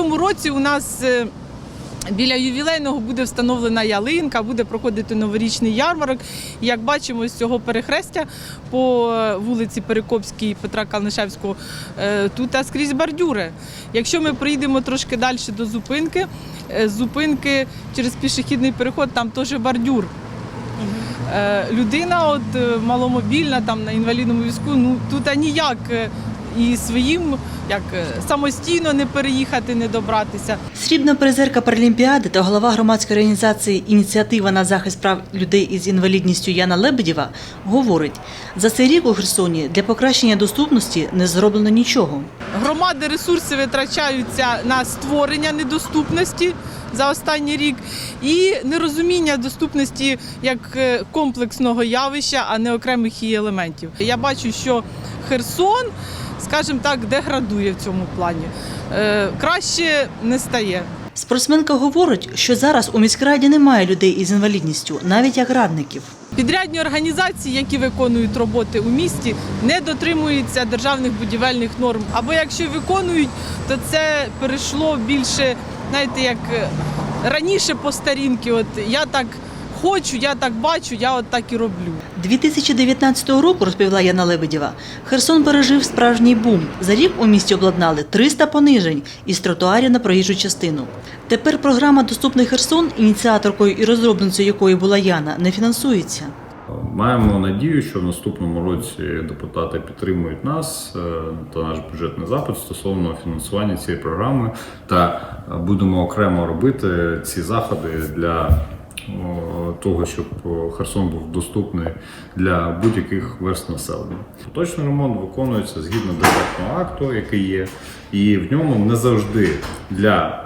Цьому році у нас е, біля ювілейного буде встановлена ялинка, буде проходити новорічний ярмарок. Як бачимо з цього перехрестя по е, вулиці Перекопській Петра Калнишевського, е, тут а скрізь бордюри. Якщо ми приїдемо трошки далі до зупинки, з зупинки через пішохідний переход там теж бордюр. Людина, от маломобільна, там на інвалідному візку, ну тут ніяк і своїм як е, самостійно не переїхати, не добратися. Срібна призерка Паралімпіади та голова громадської організації Ініціатива на захист прав людей із інвалідністю Яна Лебедєва говорить, за цей рік у Херсоні для покращення доступності не зроблено нічого. Громади ресурси витрачаються на створення недоступності за останній рік і нерозуміння доступності як е, комплексного явища, а не окремих її елементів. Я бачу, що Херсон, скажімо так, деградує в цьому плані. Е, Краще не стає. Спортсменка говорить, що зараз у міськраді немає людей із інвалідністю, навіть як радників. Підрядні організації, які виконують роботи у місті, не дотримуються державних будівельних норм. Або якщо виконують, то це перейшло більше, знаєте, як е, раніше по старінки. От я так хочу, я так бачу, я от так і роблю. 2019 року, розповіла Яна Лебедєва, Херсон пережив справжній бум. За рік у місті обладнали 300 понижень із тротуарів на проїжджу частину. Тепер програма Доступний Херсон, ініціаторкою і розробницею якої була Яна, не фінансується. Маємо надію, що в наступному році депутати підтримують нас е, та наш бюджетний запит стосовно фінансування цієї програми, та будемо окремо робити ці заходи для того, щоб Херсон був доступний для будь-яких верст населення. Поточний ремонт виконується згідно бюджетного акту, який є, і в ньому не завжди для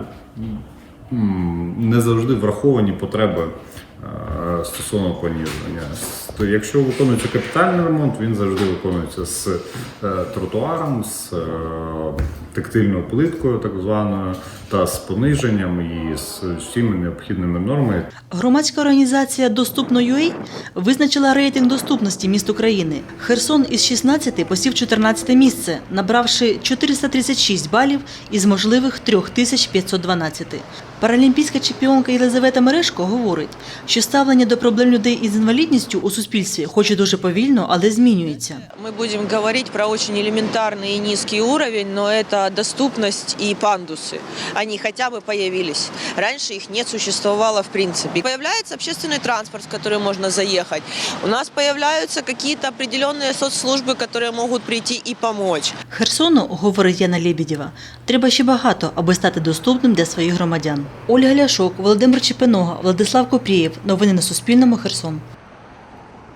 не завжди враховані потреби е, стосовно пониження. Якщо виконується капітальний ремонт, він завжди виконується з е, тротуаром, з е, тактильною плиткою, так званою, та з пониженням і з всіми необхідними нормами. Громадська організація Доступно.UA визначила рейтинг доступності міст України. Херсон із 16 посів 14 місце, набравши 436 балів із можливих 3512. Паралімпійська чемпіонка Єлизавета Мерешко говорить, що ставлення до проблем людей із інвалідністю у суспільстві, хоч і дуже повільно, але змінюється. Мы будем говорить про очень элементарный и низкий уровень, но это доступность и пандусы. Они хотя бы появились. Раньше их не существовало в принципе. Появляется общественный транспорт, в который можно заехать. У нас появляются какие-то определенные соцслужбы, которые могут прийти и помочь. Херсону, говорить Яна Лебедєва, треба ще багато, аби стати доступним для своїх громадян. Ольга Ляшок, Володимир Чепинога, Владислав Купрієв. Новини на Суспільному. Херсон.